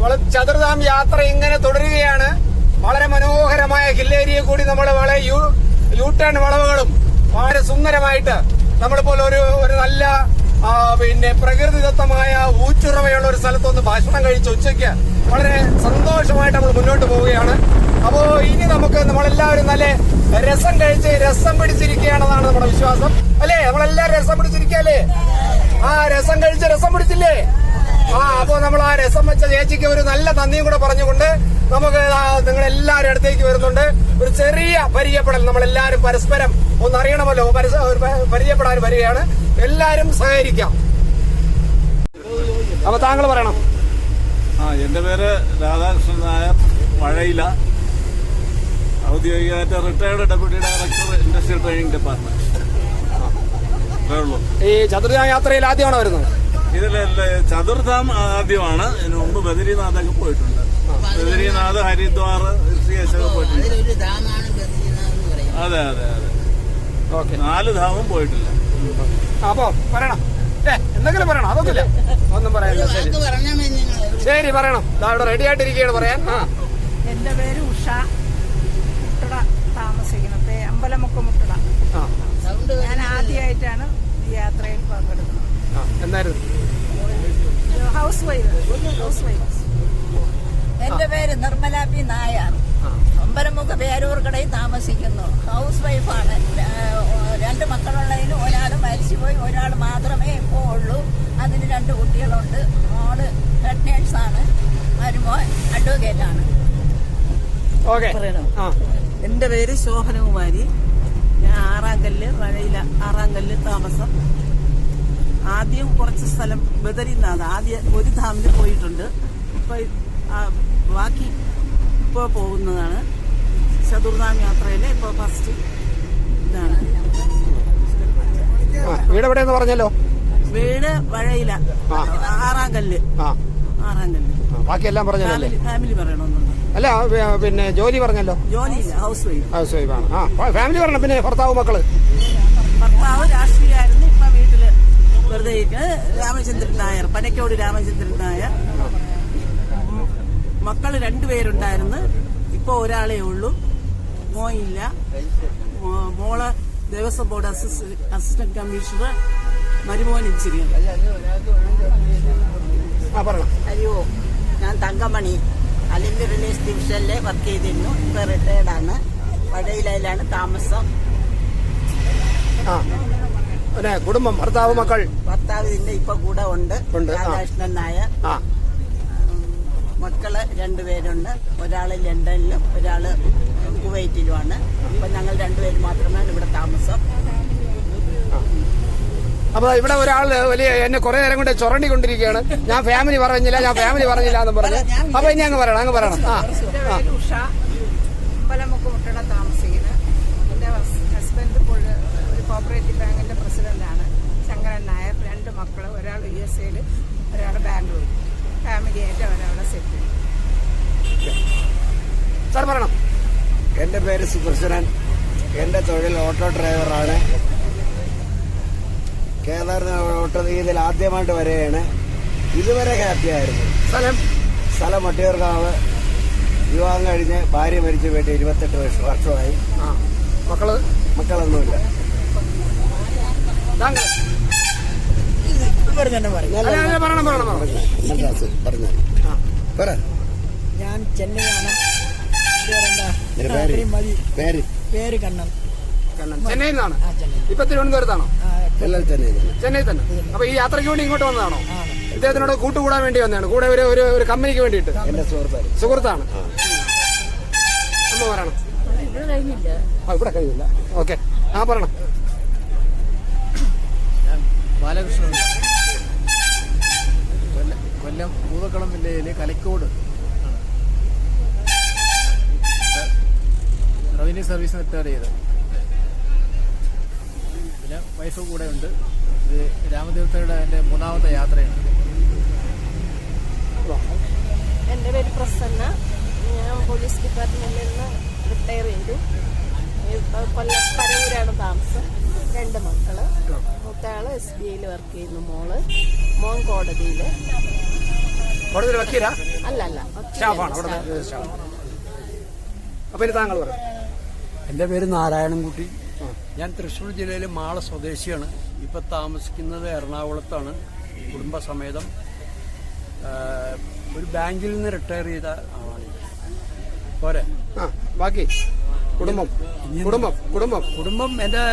നമ്മൾ ചതുർധാം യാത്ര ഇങ്ങനെ തുടരുകയാണ്. വളരെ മനോഹരമായ ഹില്ലേരിയെ കൂടി നമ്മൾ വളരെ യു യു ടേൺ വളവുകളും വളരെ സുന്ദരമായിട്ട് നമ്മളിപ്പോൾ ഒരു ഒരു നല്ല പിന്നെ പ്രകൃതിദത്തമായ ഊച്ചുറവയുള്ള ഒരു സ്ഥലത്തൊന്ന് ഭക്ഷണം കഴിച്ച് ഉച്ചയ്ക്ക് വളരെ സന്തോഷമായിട്ട് നമ്മൾ മുന്നോട്ട് പോവുകയാണ്. അപ്പോ ഇനി നമുക്ക് നമ്മളെല്ലാവരും നല്ല രസം കഴിച്ച് രസം പിടിച്ചിരിക്കുകയാണെന്നാണ് നമ്മുടെ വിശ്വാസം. അല്ലേ? നമ്മളെല്ലാവരും രസം പിടിച്ചിരിക്കല്ലേ ആ രസം കഴിച്ച് രസം പിടിച്ചില്ലേ? ആ അപ്പോൾ നമ്മൾ ആ രസം വെച്ച ചേച്ചിക്ക് ഒരു നല്ല നന്ദിയും കൂടെ പറഞ്ഞുകൊണ്ട് നമുക്ക് നിങ്ങൾ എല്ലാവരും അടുത്തേക്ക് വരുന്നുണ്ട്. ഒരു ചെറിയ പരിചയപ്പെടൽ നമ്മൾ എല്ലാവരും പരസ്പരം ഒന്ന് അറിയണമല്ലോ പരസ- പരിചയപ്പെടാൻ വരികയാണ്. എല്ലാരും സഹകരിക്കാം. അപ്പൊ താങ്കൾ പറയണം. ആ എന്റെ പേര് രാധാകൃഷ്ണൻ നായർ മഴയില ഔദ്യോഗികമായിട്ട് retired deputy director industrial training department. ഈ ചതുർജാ യാത്രയിൽ ആദ്യമാണോ വരുന്നത്? ഇതിലെ ചതുർധാം ആദ്യമാണ്. ഇതിനു മുമ്പ് ബദരീനാഥൊക്കെ പോയിട്ടുണ്ട്. ബദരീനാഥ് ഹരിദ്വാർ ഋഷികേശൊക്കെ പോയിട്ടുണ്ട്. അതെ അതെ അതെ. ഓക്കെ. നാല് ധാമും പോയിട്ടില്ല. അപ്പോ പറയണം. എന്തെങ്കിലും പറയണം. അതൊന്നുമില്ല. ഒന്നും പറയാനില്ല. ശരി. ശരി പറയണം. അവിടെ റെഡി ആയിട്ടിരിക്കുകയാണ്. പറയാൻ. ആ. എന്റെ പേര് ഉഷ. മുട്ടട താമസിക്കുന്നത്. പേ- അമ്പലമുക്ക് മുട്ടട. ആ. സൗണ്ട് ഞാൻ ആദ്യമായിട്ടാണ് ഈ യാത്രയിൽ പങ്കെടുക്കുന്നത്. എന്തായിരുന്നു? ഹൗസ് വൈഫ് ഹൗസ് വൈഫ് എന്റെ പേര് നിർമ്മല പി നായർ. ഒമ്പരമുഖ അമ്പലമുഖ പേരൂർ കടയിൽ താമസിക്കുന്നു ഹൗസ് വൈഫാണ് രണ്ട് മക്കളുള്ളതിന് ഒരാൾ മരിച്ചുപോയി ഒരാൾ മാത്രമേ ഇപ്പോൾ ഉള്ളൂ. അതിന് രണ്ട് കുട്ടികളുണ്ട്. മോൾ ഹെഡ് നേഴ്സാണ്. മരുമോൻ അഡ്വക്കേറ്റ് ആണ് എന്റെ പേര് ശോഭനകുമാരി. ഞാൻ ആറാം കല്ല് മഴയില ആറാം കല്ല് താമസം. ആദ്യം കുറച്ച് സ്ഥലം ബദരിനാഥ് ആദ്യം ഒരു ധാമിന് പോയിട്ടുണ്ട്. ഇപ്പൊ ബാക്കി ഇപ്പോൾ പോകുന്നതാണ്. ചതുർധാം യാത്രയിലെ ഇപ്പോൾ ഫസ്റ്റ് ഇതാണ്. വീട് എവിടെയെന്ന് പറഞ്ഞല്ലോ? വീട് വഴയില. ആറാം കല്ല്. ആറാം കല്ല്. ബാക്കിയെല്ലാം പറഞ്ഞല്ലോ ഫാമിലി പറയണമെന്നുണ്ട്. അല്ല പിന്നെ ജോലി പറഞ്ഞല്ലോ? ജോലി ഹൗസ് വൈഫ്. ഹൗസ് വൈഫാണ്. ആ ഫാമിലി പറഞ്ഞു പിന്നെ ഭർത്താവ് മക്കൾ. ഭർത്താവ് ഇപ്പൊ വീട്ടിൽ വെറുതെ രാമചന്ദ്രൻ നായർ പനക്കോട് രാമചന്ദ്രൻ നായർ. മക്കൾ മക്കൾ രണ്ടുപേരുണ്ടായിരുന്നു ഇപ്പൊ ഒരാളേ ഉള്ളൂ. മോയില്ല മോൾ ദേവസ്വം ബോർഡ് അസിസ്റ്റന്റ് കമ്മീഷണർ മരുമോൻ ഇച്ചിരി അയ്യോ ഞാൻ തങ്കമണി. അലിമ്പി റിലീസ് ഡിവിഷനിലെ വർക്ക് ചെയ്തിരുന്നു. ഇപ്പൊ റിട്ടയർഡാണ് വടയിലാണ് താമസം. ആ. പിന്നെ കുടുംബം ഭർത്താവ് മക്കൾ? ഭർത്താവ് ഇതിന്റെ ഇപ്പൊ കൂടെ ഉണ്ട്. ഉണ്ട്. രാധാകൃഷ്ണൻ നായർ. ആ. മക്കൾ രണ്ടുപേരുണ്ട്. ഒരാൾ ലണ്ടനിലും ഒരാൾ കുവൈറ്റിലുമാണ്. അപ്പൊ ഞങ്ങൾ രണ്ടുപേര് മാത്രമാണ് ഇവിടെ താമസം. അപ്പൊ ഇവിടെ ഒരാൾ വലിയ എന്നെ കുറെ നേരം കൊണ്ട് ചുരണ്ടി കൊണ്ടിരിക്കുകയാണ് ഞാൻ ഫാമിലി പറഞ്ഞില്ല ഞാൻ ഫാമിലി പറഞ്ഞില്ല എന്ന് പറഞ്ഞു. അപ്പൊ ഇനി അങ്ങ് പറയണം അങ്ങ് പറയണം. ആ. ഉഷ. പല മുട്ടട താമസിക്കുന്നത് എന്റെ ഹസ്ബൻഡ് ഒരു കോപ്പറേറ്റീവ് ബാങ്കിന്റെ പ്രസിഡന്റാണ് ശങ്കരൻ നായർ രണ്ട് മക്കൾ ഒരാൾ യു എസ് എയിൽ ഒരാൾ ബാംഗ്ലൂർ ഫാമിലിയായിട്ട് അവരവിടെ സെറ്റ് സാർ പറയണം. എന്റെ പേര് സുദർശനൻ. എന്റെ തൊഴിൽ ഓട്ടോ ഡ്രൈവറാണ്. കേദാർനാഥ് ഓട്ടോ ഇതിൽ ആദ്യമായിട്ട് വരികയാണ്. ഇതുവരെ ഹാപ്പി ഹാപ്പിയായിരുന്നു സ്ഥലം? സ്ഥലം മട്ടിയൂർക്കാവ് വിവാഹം കഴിഞ്ഞ് ഭാര്യ മരിച്ചു പോയിട്ട് ഇരുപത്തെട്ട് വർഷം വർഷമായി. മക്കൾ? മക്കളൊന്നുമില്ല. താങ്കൾ അല്ല, അല്ല, പറയണം പറയണം പറയണം മദ്രാസ് പറഞ്ഞു ആ. പറ ഞാൻ ചെന്നൈയാണ്. പേര്? പേര്? പേര് കണ്ണൻ. കണ്ണൻ. ചെന്നൈയിൽ നിന്നാണ് ആ ചെന്നൈ. ഇപ്പൊ തിരുവനന്തപുരത്താണോ. ചെന്നൈ തന്നെ. അപ്പൊ ഈ യാത്രയ്ക്ക് വേണ്ടി ഇങ്ങോട്ട് വന്നതാണോ? ഇദ്ദേഹത്തിനോട് കൂട്ടുകൂടാൻ വേണ്ടി വന്നതാണ്. കൂടെ ഒരു ഒരു ഒരു കമ്പനിക്ക് വേണ്ടിയിട്ട്. സുഹൃത്താണ്. അമ്മ പറയണം. ആ ഇവിടെ കഴിയില്ല ഓക്കെ. ആ പറയണം. ബാലകൃഷ്ണൻ. കൊല്ലം ഭൂതക്കളം ജില്ലയിലെ കലക്കോട്. റവന്യൂ സർവീസ് റിട്ടയർ ചെയ്ത്. പിന്നെ വൈഫ് കൂടെ ഉണ്ട്. ഇത് രാമതീർത്ഥയുടെ എന്റെ മൂന്നാമത്തെ യാത്രയാണ്. എന്റെ പേര് പ്രസന്ന. ഞാൻ പോലീസ് ഡിപ്പാർട്ട്മെന്റിൽ നിന്ന് റിട്ടയർ ചെയ്തു. കൊല്ലം പരവൂരാണ് താമസം. രണ്ട് മക്കൾ. മൂത്തയാൾ എസ് ബി ഐയിൽ വർക്ക് ചെയ്യുന്നു മോൾ. മോൻ കോടതിയിൽ കോടതിയിൽ വക്കീല? അല്ല അല്ല. സ്റ്റാഫാണ്? അവിടെ സ്റ്റാഫ്. അപ്പൊ ഇനി താങ്കൾ പറയാം. എന്റെ പേര് നാരായണൻകുട്ടി. ഞാൻ തൃശ്ശൂർ ജില്ലയിലെ മാള സ്വദേശിയാണ്. ഇപ്പം താമസിക്കുന്നത് എറണാകുളത്താണ്. കുടുംബസമേതം. ഒരു ബാങ്കിൽ നിന്ന് റിട്ടയർ ചെയ്ത ആളാണ് പോരെ. ബാക്കി. കുടുംബം. കുടുംബം. കുടുംബം. കുടുംബം എന്റെ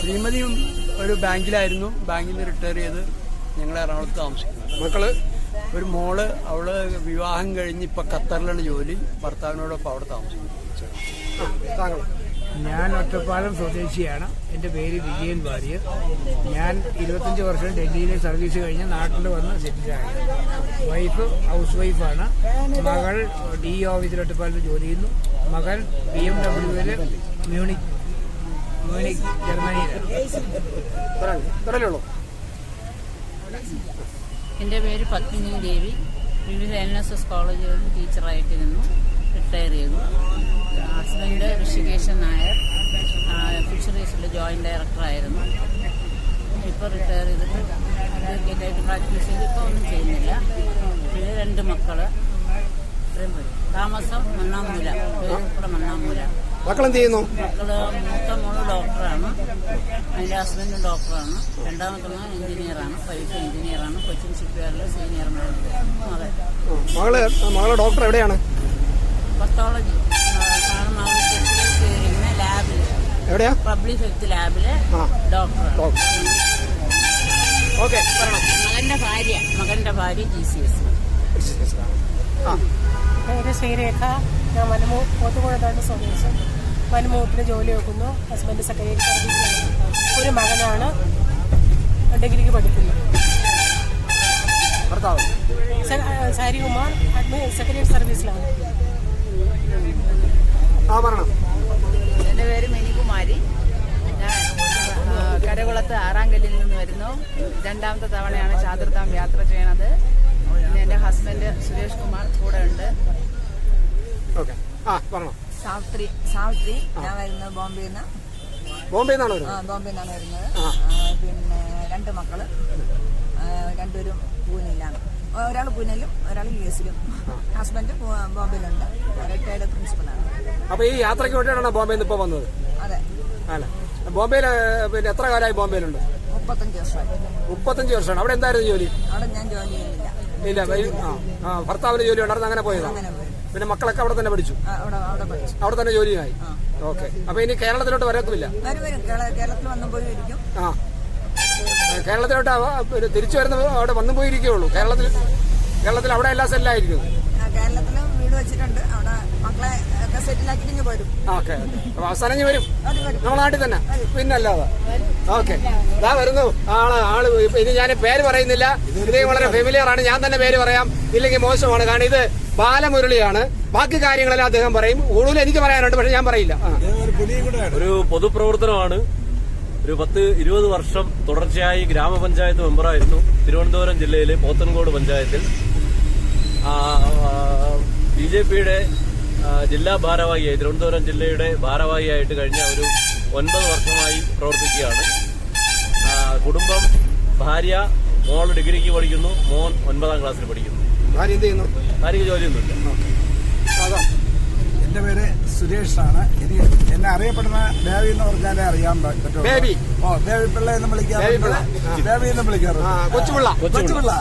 ശ്രീമതിയും ഒരു ബാങ്കിലായിരുന്നു. ബാങ്കിൽ നിന്ന് റിട്ടയർ ചെയ്ത് ഞങ്ങൾ എറണാകുളത്ത് താമസിക്കുന്നു. മക്കൾ? ഒരു മോൾ അവൾ വിവാഹം കഴിഞ്ഞ് ഇപ്പൊ ഖത്തറിലാണ് ജോലി. ഭർത്താവിനോടൊപ്പം അവിടെ താമസിക്കുന്നു. ഞാൻ ഒറ്റപ്പാലം സ്വദേശിയാണ്. എന്റെ പേര് വിജയൻ വാര്യർ. ഞാൻ ഇരുപത്തഞ്ച് വർഷം ഡൽഹിയിലെ സർവീസ് കഴിഞ്ഞ് നാട്ടിൽ വന്ന് സെറ്റിലായി. വൈഫ് ഹൗസ് വൈഫാണ്. മകൾ ഡി ഓഫീസിൽ ഒറ്റപ്പാലത്ത് ജോലി ചെയ്യുന്നു. മകൻ ബി എം ഡബ്ല്യുവിൽ മ്യൂണിക് മ്യൂണിക് ജർമ്മനിയിലാണ്. എന്റെ പേര് പത്മിനി ദേവി. വിവിധ എൻ എസ് എസ് കോളേജുകളിൽ ടീച്ചറായിട്ടിരുന്നു റിട്ടയർ ചെയ്തു. ഹസ്ബൻഡ് ഋഷികേശൻ നായർ ഫിഷറീസിലെ ജോയിന്റ് ഡയറക്ടറായിരുന്നു. ഇപ്പോൾ റിട്ടയർ ചെയ്തിട്ട് ഡെഡിക്കേറ്റായിട്ട് പ്രാക്ടീസ് ചെയ്ത് ഇപ്പോൾ ഒന്നും ചെയ്യുന്നില്ല. പിന്നെ രണ്ട് മക്കൾ ഇത്രയും താമസം മണ്ണാമൂല ഇവിടെ മണ്ണാമൂല മക്കളെന്ത് ചെയ്യുന്നു മക്കൾ മൂത്ത മോൾ ഡോക്ടറാണ്. അതിന്റെ ഹസ്ബൻഡും ഡോക്ടറാണ്. രണ്ടാമത്തെ മോൻ എഞ്ചിനീയറാണ്. വൈഫ് എഞ്ചിനീയറാണ്. കൊച്ചിൻ ഷിപ്പ്യാർഡിലെ സീനിയർ മകൾ മകളെ ഡോക്ടർ എവിടെയാണ്? പത്തോളജി എവിടെയാ? പബ്ലിക് ഹെൽത്ത് ലാബിലെ ഡോക്ടറാണ്. ഓക്കെ മകന്റെ ഭാര്യ മകന്റെ ഭാര്യ ജി സി എസ്. പേര് ശ്രീരേഖ. ഞാൻ വനമൂ പോത്തുകുഴത്താണ് സ്വദേശം. മനമോഹത്തിന് ജോലി നോക്കുന്നു. ഹസ്ബൻഡ് സെക്രട്ടറി ഒരു മകനാണ് ഡിഗ്രിക്ക് പഠിക്കുന്നു സാരികുമാർ അഡ്മി സെക്രട്ടറി സർവീസിലാണ് എന്റെ പേര് മിനികുമാരി. കരകുളത്ത് ആറാങ്കല്ലിൽ നിന്ന് വരുന്നു. രണ്ടാമത്തെ തവണയാണ് ചാതുർത്താം യാത്ര ചെയ്യണത്. എന്റെ എന്റെ ഹസ്ബൻഡ് സുരേഷ് കുമാർ കൂടെ ഉണ്ട്. സാവിത്രി സാവിത്രി ഞാൻ വരുന്നത് ബോംബെ നിന്ന്. ബോംബെ നിന്നാണ് ആ വരുന്നത് നിന്നാണ് വരുന്നത്. പിന്നെ രണ്ട് മക്കൾ. രണ്ടുപേരും പൂനെയിലാണ്. ഒരാൾ പൂനെയിലും ഒരാൾ യു എസിലും. ഹസ്ബൻഡ് ബോംബെയിലുണ്ട്. റിട്ടയർഡ് പ്രിൻസിപ്പലാണ് അപ്പൊ ഈ യാത്രയ്ക്ക് വേണ്ടിയാണ് ബോംബെ നിന്ന് ഇപ്പൊ വന്നത്? അതെ. അല്ല ബോംബെയിൽ പിന്നെ എത്ര കാലമായി ബോംബെയിലുണ്ട്? മുപ്പത്തഞ്ച് വർഷമായി. മുപ്പത്തഞ്ച് വർഷമാണ്. അവിടെ എന്തായിരുന്നു ജോലി? അവിടെ ഞാൻ ജോലി ഇല്ല ഭർത്താവിന്റെ ആ ഭർത്താവിന് ജോലി ഉണ്ടായിരുന്നു അങ്ങനെ പോയതാണ് പിന്നെ മക്കളൊക്കെ അവിടെ തന്നെ പഠിച്ചു? അവിടെ തന്നെ ജോലിയായി? ഓക്കെ. അപ്പൊ ഇനി കേരളത്തിലോട്ട് വരത്തില്ല ആ. കേരളത്തിലോട്ട് തിരിച്ചു വരുന്ന അവിടെ വന്നു പോയിരിക്കുള്ളൂ കേരളത്തിൽ കേരളത്തിൽ അവിടെ എല്ലാ സെല്ലായിരിക്കും കേരളത്തിലും വീട് വെച്ചിട്ടുണ്ട്. അവിടെ മക്കളെ ഒക്കെ സെറ്റിലാക്കി ഇങ്ങ് വരും. ഓക്കെ അപ്പൊ അവസാനം ഇനി വരും. നമ്മുടെ നാട്ടിൽ തന്നെ. പിന്നല്ലാതെ. ഓക്കെ. ഇതാ വരുന്നു. ആൾ ആൾ ഇനി ഞാൻ പേര് പറയുന്നില്ല. ഇത് വളരെ ഫെമിലിയർ ആണ്. ഞാൻ തന്നെ പേര് പറയാം. ഇല്ലെങ്കിൽ മോശമാണ്. കാരണം ഇത് ബാലമുരളിയാണ്. ബാക്കി കാര്യങ്ങളെല്ലാം അദ്ദേഹം പറയും. കൂടുതൽ എനിക്ക് പറയാനുണ്ട് പക്ഷെ ഞാൻ പറയില്ല. ഒരു പൊതുപ്രവർത്തനമാണ്. ഒരു പത്ത് ഇരുപത് വർഷം തുടർച്ചയായി ഗ്രാമപഞ്ചായത്ത് മെമ്പറായിരുന്നു. തിരുവനന്തപുരം ജില്ലയിലെ പോത്തൻകോട് പഞ്ചായത്തിൽ. ബി ജെ പിയുടെ ജില്ലാ ഭാരവാഹിയായി തിരുവനന്തപുരം ജില്ലയുടെ ഭാരവാഹിയായിട്ട് കഴിഞ്ഞ ഒരു ഒൻപത് വർഷമായി പ്രവർത്തിക്കുകയാണ്. കുടുംബം ഭാര്യ മോൾ ഡിഗ്രിക്ക് പഠിക്കുന്നു മോൻ ഒൻപതാം ക്ലാസ്സിൽ പഠിക്കുന്നു. ഭാര്യ ജോലിയൊന്നുമില്ല. എന്റെ പേര് സുരേഷ് ആണ് എനിക്ക് എന്നെ അറിയപ്പെടുന്ന ബേബി എന്ന് പറഞ്ഞാലേ അറിയാൻ പറ്റും ബേബി. ഓ ബേബി പിള്ള എന്ന് വിളിക്കാറുണ്ട്. ബേബി എന്ന് വിളിക്കാറുണ്ട്. കൊച്ചുപിള്ള. കൊച്ചുപിള്ള.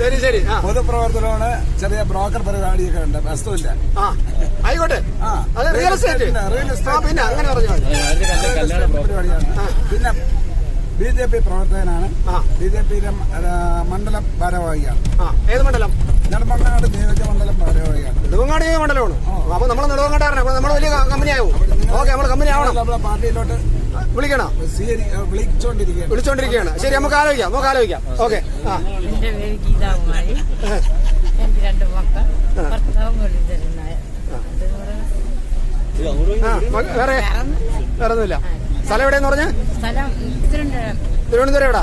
ശരി ശരി. പൊതുപ്രവർത്തനമാണ് ചെറിയ ബ്രോക്കർ പരിപാടിയൊക്കെ ഉണ്ട്. വസ്തുവില്ല. ആ ആയിക്കോട്ടെ. ആ റിയൽ എസ്റ്റേറ്റ് റിയൽ എസ്റ്റേറ്റ് പിന്നെ അങ്ങനെ പറഞ്ഞാൽ മതി. പരിപാടിയാണ്. പിന്നെ ബി ജെ പി പ്രവർത്തകനാണ്. ബി ജെ പിയിലെ മണ്ഡലം ഭാരവാഹിയാണ്. ആ ഏത് മണ്ഡലം? നെടുമങ്ങാട് നിയോജക മണ്ഡലം ഭാരവാഹിയാണ് അപ്പൊ നമ്മൾ നെടുവങ്ങാട്ടാണ് അപ്പൊ നമ്മൾ വലിയ കമ്പനി ആവും ഓക്കെ നമ്മൾ കമ്പനി ആവണം. നമ്മളെ പാർട്ടിയിലോട്ട് വിളിക്കണം? വിളിച്ചോണ്ടിരിക്കുകയാണ്. വിളിച്ചോണ്ടിരിക്കുകയാണ്. ശരി നമുക്ക് ആലോചിക്കാം. നമുക്ക് ആലോചിക്കാം. ഓക്കെ. ആ. എന്റെ പേര് ഗീതാകുമാരി. എന്റെ രണ്ട് മക്കൾ. ഭർത്താവ് വേറെ വേറെ ഒന്നുമില്ല സ്ഥലം എവിടെയെന്ന് പറഞ്ഞ? സ്ഥലം തിരുവനന്തപുരം. തിരുവനന്തപുരം എവിടാ?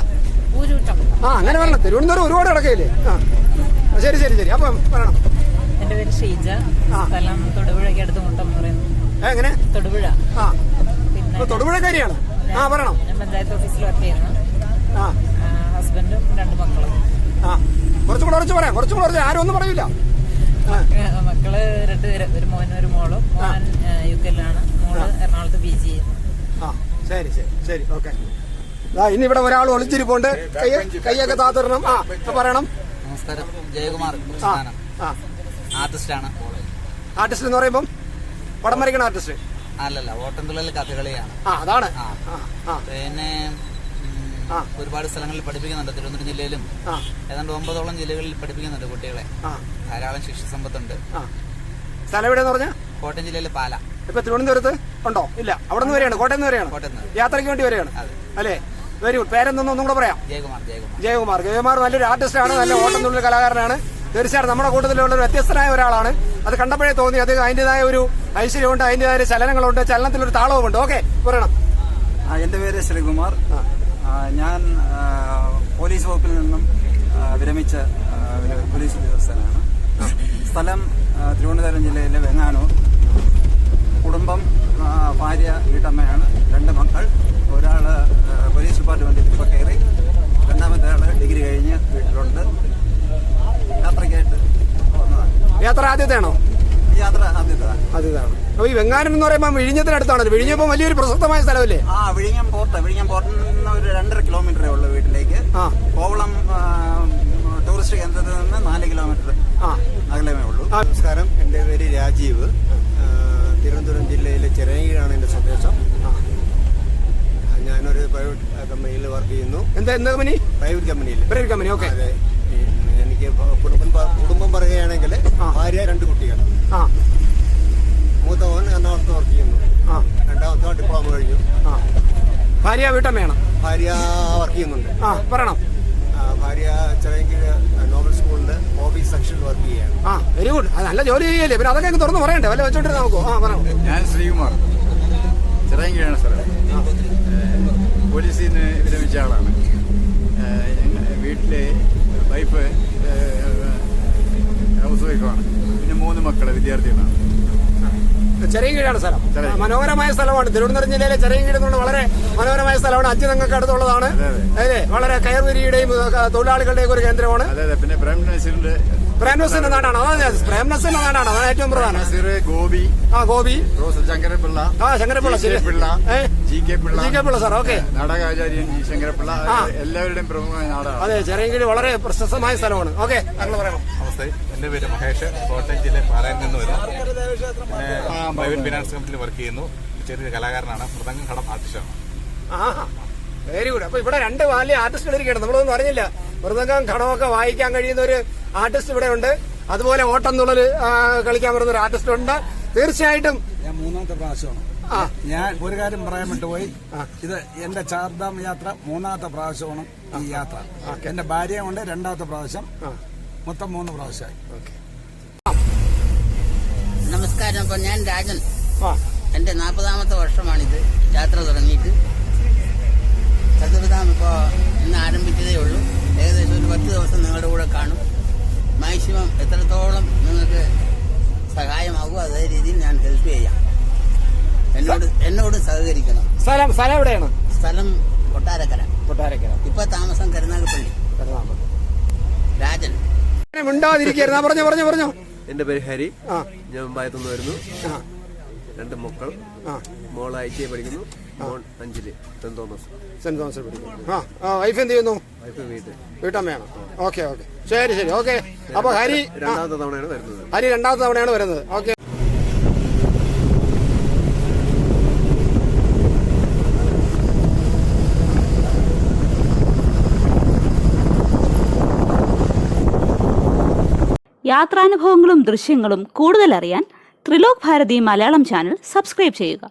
ഊരൂട്ടം. ആ അങ്ങനെ പറയണം തിരുവനന്തപുരം ഒരുപാട് കിടക്കയില്ലേ? ആ, ശരി ശരി ശരി. അപ്പം പറയണം. എന്റെ പേര് ഷീജ. സ്ഥലം തൊടുപുഴയ്ക്ക് അടുത്ത് മുട്ടം എന്ന് പറയുന്നു. എങ്ങനെ? തൊടുപുഴ. ആ. പിന്നെ തൊടുപുഴക്കാരിയാണ്. ആ പറയണം. ഞാൻ പഞ്ചായത്ത് ഓഫീസിൽ വർക്ക് ചെയ്യുന്നു. ആ. ഹസ്ബൻഡും രണ്ട് മക്കളും. ആ. കുറച്ചുകൂടെ കുറച്ച് പറയാം. കുറച്ചുകൂടെ കുറച്ച് ആരും ഒന്നും പറയില്ല മക്കൾ രണ്ടുപേര് ഒരു മോനും ഒരു മോളും. മോൻ യു കെയിലാണ്. മോൾ എറണാകുളത്ത് പി ജി ആ ശരി ശരി ശരി ഓക്കെ. ഇനി ഇവിടെ ഒരാൾ ഒളിച്ചിരിപ്പുണ്ട്. കൈ കൈയൊക്കെ താത്തിടണം ആ പറയണം. നമസ്കാരം. ജയകുമാർ ആ ആ. ആർട്ടിസ്റ്റാണ്. ആർട്ടിസ്റ്റ് എന്ന് പറയുമ്പോൾ പടം വരയ്ക്കണ ആർട്ടിസ്റ്റ്. അല്ലല്ല ഓട്ടംതുള്ളൽ കഥകളിയാണ്. അതാണ്. പിന്നെ ഒരുപാട് സ്ഥലങ്ങളിൽ പഠിപ്പിക്കുന്നുണ്ട്. തിരുവനന്തപുരം ജില്ലയിലും. ഏതാണ്ട് ഒമ്പതോളം ജില്ലകളിൽ പഠിപ്പിക്കുന്നുണ്ട് കുട്ടികളെ. ധാരാളം ശിക്ഷ സമ്പത്തുണ്ട്. സ്ഥലം എവിടെയെന്ന് പറഞ്ഞാൽ കോട്ടയം ജില്ലയിലെ പാല. ഇപ്പൊ തിരുവനന്തപുരത്ത് ഉണ്ടോ? ഇല്ല. അവിടെ നിന്ന് വരെയാണ്. കോട്ടയം നിന്ന് വരെയാണ് കോട്ടയം യാത്രയ്ക്ക് വേണ്ടി വരെയാണ്. അല്ലേ? വെരി ഗുഡ് പേരെന്തൊന്നും ഒന്നും കൂടെ പറയാം? ജയകുമാർ ജയകുമാർ. ജയകുമാർ. നല്ലൊരു ആർട്ടിസ്റ്റ് ആണ് നല്ല ഓട്ടം തുള്ളൽ കലാകാരനാണ്. തീർച്ചയായിട്ടും നമ്മുടെ കൂട്ടത്തിലുള്ള ഒരു വ്യത്യസ്തനായ ഒരാളാണ്. അത് കണ്ടപ്പോഴേ തോന്നി അത് അതിന്റെതായ ഒരു ഐശ്വര്യമുണ്ട് അതിന്റെതായ ചലനങ്ങളുണ്ട് ചലനത്തിൽ ഒരു താളവുമുണ്ട്. ഓക്കെ പറയണം. എന്റെ എന്റെ പേര് ശ്രീകുമാർ. ഞാൻ പോലീസ് വകുപ്പിൽ നിന്നും വിരമിച്ച ഒരു പോലീസ് ഉദ്യോഗസ്ഥനാണ്. സ്ഥലം തിരുവനന്തപുരം ജില്ലയിലെ വെങ്ങാനൂർ. കുടുംബം ഭാര്യ വീട്ടമ്മയാണ് രണ്ട് മക്കൾ. ഒരാൾ പോലീസ് ഡിപ്പാർട്ട്മെന്റിൽ ഇപ്പോൾ കയറി. രണ്ടാമത്തെ ആൾ ഡിഗ്രി കഴിഞ്ഞ് വീട്ടിലുണ്ട്. യാത്രയ്ക്കായിട്ട് വന്നതാണ്. യാത്ര ആദ്യത്തെയാണോ? യാത്ര ആദ്യത്തെയാണ്. ആദ്യത്താണ് അപ്പൊ ഈ വെങ്ങാനം എന്ന് പറയുമ്പോൾ വിഴിഞ്ഞത്തിനടുത്താണല്ലോ വിഴിഞ്ഞപ്പം വലിയൊരു പ്രശസ്തമായ സ്ഥലമല്ലേ? ആ വിഴിഞ്ഞം പോർട്ട്. വിഴിഞ്ഞം പോർട്ടിൽ നിന്ന് ഒരു രണ്ടര കിലോമീറ്ററേ ഉള്ളൂ വീട്ടിലേക്ക് കോവളം ആ, ടൂറിസ്റ്റ് കേന്ദ്രത്തിൽ നിന്ന് നാല് കിലോമീറ്റർ അകലമേ ഉള്ളൂ നമസ്കാരം എന്റെ പേര് രാജീവ് ആ, തിരുവനന്തപുരം ജില്ലയിലെ ചിറയങ്കിലാണ് എന്റെ സ്വദേശം ആ, ഞാനൊരു പ്രൈവറ്റ് കമ്പനിയിൽ വർക്ക് ചെയ്യുന്നു എന്താ എന്താ കമ്പനി? പ്രൈവറ്റ് കമ്പനിയിൽ പ്രൈവറ്റ് കമ്പനി ഓക്കെ എനിക്ക് കുടുംബം കുടുംബം പറയുകയാണെങ്കിൽ ഭാര്യ രണ്ട് കുട്ടികൾ ആ. മൂത്തവൻ എറണാകുളത്ത് വർക്ക് ചെയ്യുന്നു. ആ. രണ്ടാമത്തെ ഡിപ്ലോമ കഴിഞ്ഞു. ആ. ഭാര്യ വീട്ടമ്മയാണ്? ഭാര്യ വർക്ക് ചെയ്യുന്നുണ്ട്. ആ പറയണം. ഭാര്യ ചെറിയ നോബൽ സ്കൂളിൽ ഓഫീസ് സെക്ഷനിൽ വർക്ക് ചെയ്യാണ് ആ വെരി ഗുഡ് അത് നല്ല ജോലി ചെയ്യല്ലേ? പിന്നെ അതൊക്കെ അങ്ങ് തുറന്ന് പറയണ്ടേ? വല്ല വെച്ചോണ്ടിരുന്ന നോക്കൂ. ആ പറയാം ഞാൻ ശ്രീകുമാർ. ചെറിയ പോലീസിന് ഏഹ് പോലീസിൽ നിന്ന് വിരമിച്ച ആളാണ്. വീട്ടിലെ വൈഫ് ഹൗസ് വൈഫാണ് പിന്നെ മൂന്ന് മക്കളെ വിദ്യാർത്ഥികളാണ്. ചെറിയങ്കീഴാണ് സ്ഥലം. മനോഹരമായ സ്ഥലമാണ്. തിരുവനന്തപുരം ജില്ലയിലെ ചെറിയ എന്ന് പറഞ്ഞാൽ വളരെ മനോഹരമായ സ്ഥലമാണ്. അഞ്ച് നിങ്ങൾക്ക് അടുത്തുള്ളതാണ്. അതെ വളരെ കയർവിരിയുടെയും തൊഴിലാളികളുടെയും ഒരു കേന്ദ്രമാണ്. അതെ പിന്നെ പ്രേം നസീറിന്റെ പ്രേംനസിന്റെ നാടാണ്? അതാണ് പ്രേംനസിന്റെ നാടാണ്? അതാണ് ഏറ്റവും പ്രധാനം. ഗോപി. ആ ഗോപി. ശങ്കരപിള്ള ആ ശരി. Pillai? G K Pillai. G K Pillai sir okay. നാടകാചാര്യൻ ജി ശങ്കരപിള്ള എല്ലാവരുടെയും പ്രമുഖ നാടാണ്. അതെ ചെറിയങ്കീഴ് വളരെ പ്രശസ്തമായ സ്ഥലമാണ്. ഓക്കെ അങ്ങനെ പറയണം നമസ്തേ. എന്റെ പേര് മഹേഷ്. കോട്ടയം ജില്ലയിൽ പാറയിൽ നിന്ന് വരുന്നു. പ്രൈവറ്റ് ഫിനാൻസ് കമ്പനിയിൽ വർക്ക് ചെയ്യുന്നു. ചെറിയ കലാകാരനാണ്. മൃദംഗം കടം ആർട്ടിസ്റ്റാണ്. ആഹാ. Very good. അപ്പൊ ഇവിടെ രണ്ട് വലിയ ആർട്ടിസ്റ്റുകൾ ഇരിക്കുകയാണ്. നമ്മളൊന്നും അറിഞ്ഞില്ല. മൃദംഗം ഘടമൊക്കെ വായിക്കാൻ കഴിയുന്ന ഒരു ആർട്ടിസ്റ്റ് ഇവിടെ ഉണ്ട്. അതുപോലെ ഓട്ടം തുള്ളൽ കളിക്കാൻ വരുന്ന ഒരു ആർട്ടിസ്റ്റ് ഉണ്ട്. തീർച്ചയായിട്ടും ഞാൻ മൂന്നാമത്തെ പ്രാവശ്യമാണ്. ആ. ഞാൻ ഒരു കാര്യം പറയാൻ വിട്ടുപോയി ഇത് എന്റെ ചാർധാം യാത്ര മൂന്നാമത്തെ പ്രാവശ്യമാണ് ഈ യാത്ര. എന്റെ ഭാര്യ കൊണ്ട് രണ്ടാമത്തെ പ്രാവശ്യം. മൊത്തം മൂന്ന് പ്രാവശ്യമായി. നമസ്കാരം അപ്പൊ ഞാൻ രാജൻ. എന്റെ നാൽപ്പതാമത്തെ വർഷമാണിത്. യാത്ര തുടങ്ങിയിട്ട്. ചതുർധാം ഇപ്പോ ഇന്ന് ആരംഭിച്ചതേ ഉള്ളൂ. ഏകദേശം ഒരു പത്ത് ദിവസം നിങ്ങളുടെ കൂടെ കാണും. മാക്സിമം എത്രത്തോളം നിങ്ങൾക്ക് സഹായമാകും അതേ രീതിയിൽ ഞാൻ ഹെൽപ്പ് ചെയ്യാം. എന്നോട് എന്നോട് സഹകരിക്കണം. സ്ഥലം സ്ഥലം എവിടെയാണ്? സ്ഥലം കൊട്ടാരക്കര. കൊട്ടാരക്കര. ഇപ്പൊ താമസം കരുനാഗപ്പള്ളി. രാജൻ. ഉണ്ടാതിരിക്കുന്നു പറഞ്ഞു പറഞ്ഞു പറഞ്ഞു. എന്റെ പേര് ഹരി. ഞാൻ മുമ്പായത്തുനിന്ന് വരുന്നു. രണ്ട് മക്കൾ ആ. മോൾ ഐ ടി ഐ പഠിക്കുന്നു മോൻ അഞ്ചിൽ സെന്റ് തോമസ്. സെന്റ് തോമസ് പഠിക്കുന്നു. ആ ആ വൈഫ് എന്ത് ചെയ്യുന്നു? വൈഫ് വീട്ടിൽ. വീട്ടമ്മയാണ്. Okay okay. ശരി ശരി. ഓക്കെ. അപ്പൊ ഹരി രണ്ടാമത്തെ തവണയാണ് വരുന്നത്. ഹരി രണ്ടാമത്തെ തവണയാണ് വരുന്നത്. ഓക്കെ. യാത്രാനുഭവങ്ങളും ദൃശ്യങ്ങളും കൂടുതൽ അറിയാൻ ത്രിലോക് ഭാരതി മലയാളം ചാനൽ സബ്സ്ക്രൈബ് ചെയ്യുക.